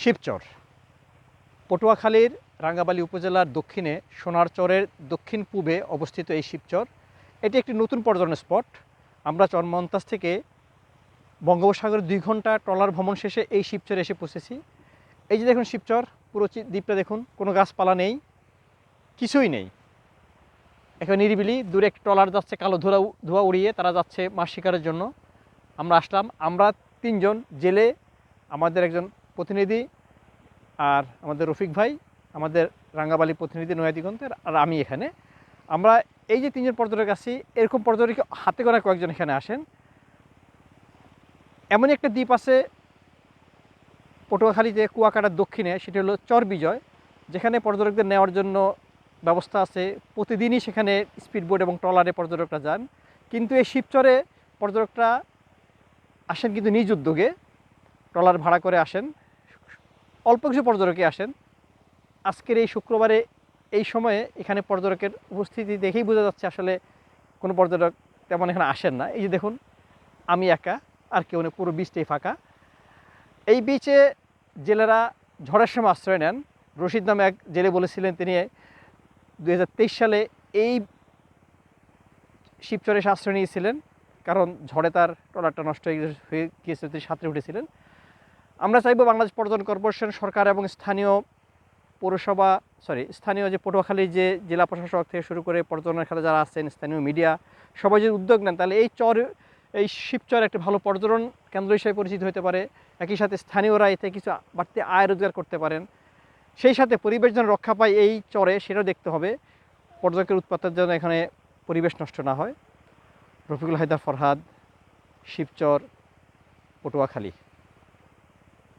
শিবচর, পটুয়াখালীর রাঙ্গাবালী উপজেলার দক্ষিণে সোনারচরের দক্ষিণ পূবে অবস্থিত এই শিবচর। এটি একটি নতুন পর্যটন স্পট। আমরা চরমন্তাজ থেকে বঙ্গোপসাগর দুই ঘণ্টা ট্রলার ভ্রমণ শেষে এই শিবচরে এসে পৌঁছেছি। এই যে দেখুন শিবচর, পুরো দ্বীপটা দেখুন, কোনো গাছপালা নেই, কিছুই নেই। এখন নিরিবিলি, দূরে একটি ট্রলার যাচ্ছে কালো ধোয়া ধোয়া উড়িয়ে তারা যাচ্ছে মাছ শিকারের জন্য। আমরা আসলাম, আমরা তিনজন জেলে, আমাদের একজন প্রতিনিধি আর আমাদের রফিক ভাই, আমাদের রাঙ্গাবালি প্রতিনিধি নয়াদিগন্তের আর আমি এখানে। আমরা এই যে তিনজন পর্যটক আছি, এরকম পর্যটক হাতে গোনা কয়েকজন এখানে আসেন। এমন একটা দ্বীপ আছে পটুয়াখালীতে, কুয়াকাটার দক্ষিণে, সেটি হলো চর বিজয়, যেখানে পর্যটকদের নেওয়ার জন্য ব্যবস্থা আছে। প্রতিদিনই সেখানে স্পিডবোট এবং ট্রলারে পর্যটকরা যান। কিন্তু এই শিবচরে পর্যটকরা আসেন কিন্তু নিজ উদ্যোগে, ট্রলার ভাড়া করে আসেন। অল্প কিছু পর্যটকই আসেন। আজকের এই শুক্রবারে এই সময়ে এখানে পর্যটকের উপস্থিতি দেখেই বোঝা যাচ্ছে আসলে কোনো পর্যটক তেমন এখানে আসেন না। এই যে দেখুন, আমি একা, আর কেউ নেই, পুরো বিচটাই ফাঁকা। এই বিচে জেলেরা ঝড়ের সময় আশ্রয় নেন। রশিদ নামে এক জেলে বলেছিলেন তিনি দু হাজার তেইশ সালে এই শিবচরে আশ্রয় নিয়েছিলেন। কারণ ঝড়ে তার ট্রলারটা নষ্ট হয়ে গিয়েছিল তিনি সাঁতরে উঠেছিলেন। আমরা চাইব বাংলাদেশ পর্যটন কর্পোরেশন সরকার এবং স্থানীয় পৌরসভা সরি স্থানীয় যে পটুয়াখালীর যে জেলা প্রশাসক থেকে শুরু করে পর্যটনের খাতে যারা আছেন, স্থানীয় মিডিয়া, সবাই যদি উদ্যোগ নেন, তাহলে এই চর, এই শিবচর একটি ভালো পর্যটন কেন্দ্র হিসেবে পরিচিত হতে পারে। একই সাথে স্থানীয়রা এতে কিছু বাড়তি আয় রোজগার করতে পারেন। সেই সাথে পরিবেশ যেন রক্ষা পায় এই চরে, সেটাও দেখতে হবে। পর্যটকের উৎপাতের জন্য এখানে পরিবেশ নষ্ট না হয়। রফিকুল হায়দার ফরহাদ, শিবচর, পটুয়াখালী।